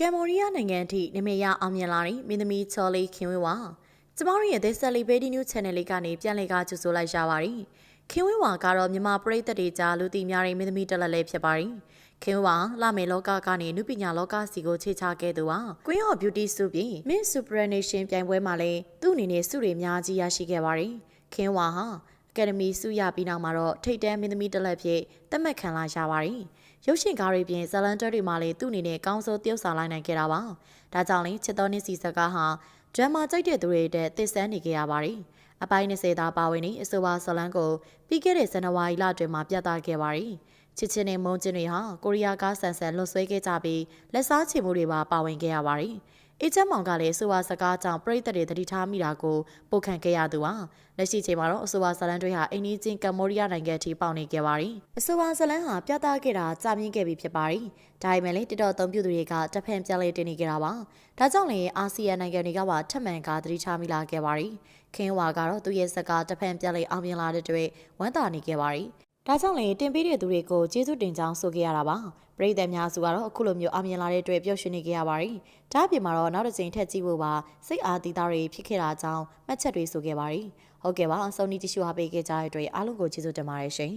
ကမ်ဘောဒီးယားနိုင်ငံအထိနမေရအောင်မြင်လာတဲ့မင်းသမီးချော်လေးခင်ဝင်းဝါကျမတို့ရဲ့ The Celebrity News Channel လေးကနေပြန်လည်ကကြိုဆိုလိုက်ရပါတယ်ခင်ဝင်းဝါကတော့မြန်မာပရိသတ်တွေကြားလူသိများတဲ့မင်းသမီးတစ်လက်လေးဖြစ်ပါတယ်ခင်ဝင်းဝါလာမေလောကကနေနုပညာလောကစီကိုခြေချခဲ့သူပါ Queen of Beauty ဆုဖြင့် Miss Supranational ပြိုင်ပွဲမှာလည်းသူ့အနေနဲ့ဆုတွေအများကြီးရရှိခဲ့ပါတယ်ခင်ဝါဟာအ ကယ်ဒမီဆုရပြီးနောက်မှာတော့ထိတ်တန်းမင်းသမီးတစ်လက်ဖြစ်သတ်မှတ်ခံလာရပါတယ်။ရုပ်ရှင်ကားတွေပြင်ဇလန်တက်တွေမှာလည်းသူ့အနေနဲ့ကောင်းစိုးတယောက်ဆောင်လိုက်နိုင်ခဲ့တာပါ။ဒါကြောင့်လည်းချစ်တော်နစ်စီစကားဟာဒရမာကြိုက်တဲ့သူတွေအတွက်သစ်ဆန်းနေခဲ့ရပါတယ်။အပိုင်း20သာပါဝင်နေအဆိုပါဇလန်ကိုပြီးခဲ့တဲ့ဇန်နဝါရီလအတွင်းမှာပြသခဲ့ပါတယ်။ချစ်ချင်းနဲ့မုန်းချင်းတွေဟာကိုရီးယားကားဆန်ဆန်လွတ်ဆွဲခဲ့ကြပြီးလက်စားချေမှုတွေပါပါဝင်ခဲ့ရပါတယ်။ အေချမ်းမောင်ကလည်းအဆိုပါစကားကြောင့်ပြည်သက်တွေတတိထားမိတာကိုပိုခံခဲ့ရသူပါလက်ရှိချိန်မှာတော့အဆိုပါဇလန်တွေဟာအိန္ဒိချင်းကမ္ဘောဒီးယားနိုင်ငံအထိပေါက်နေခဲ့ပါတယ်အဆိုပါဇလန်ဟာပြသခဲ့တာကြာမြင့်ခဲ့ပြီဖြစ်ပါတယ်ဒါပေမဲ့လည်းတစ်တော်သုံးပြသူတွေကတစ်ဖက်ပြန်လဲတင်နေကြတာပါဒါကြောင့်လည်းအာဆီယံနိုင်ငံတွေကပါထပ်မံကတတိထားမိလာခဲ့ပါတယ်ခင်ဝါကတော့သူ့ရဲ့စကားတစ်ဖက်ပြန်လဲအောင်မြင်လာတဲ့တွေ့ဝမ်းသာနေခဲ့ပါတယ် ဒါကြောင့်လည်းတင်ပေးတဲ့သူတွေကိုကျေးဇူးတင်ကြောင်းဆိုခဲ့ရတာပါပရိသတ်များစုကတော့အခုလိုမျိုးအောင်မြင်လာတဲ့အတွက်ပျော်ရွှင်နေကြရပါတယ်ဒါအပြင်မှာတော့နောက်တစ်ချိန်ထက်ကြည့်ဖို့ပါစိတ်အားတည်တာတွေဖြစ်ခဲ့တာကြောင့်မှတ်ချက်တွေဆိုခဲ့ပါတယ်ဟုတ်ကဲ့ပါအဆုံးနီးတ िश ူဟာပေးခဲ့ကြတဲ့အတွက်အားလုံးကိုကျေးဇူးတင်ပါတယ်ရှင်